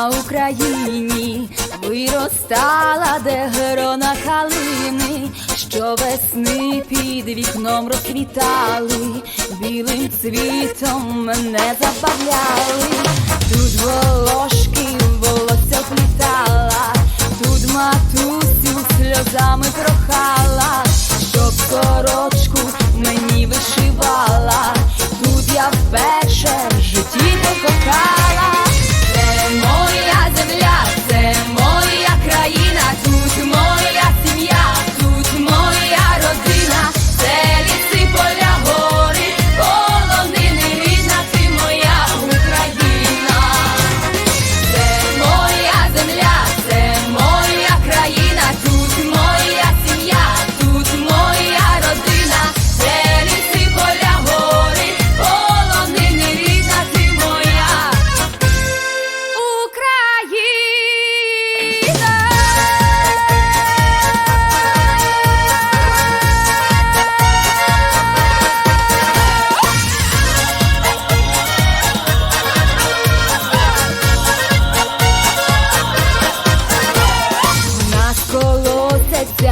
На Україні, виростала, де грона калини, що весни під вікном розквітали, білим цвітом мене забавляли, тут волошки волосся плітала, тут матусю сльозами прохала,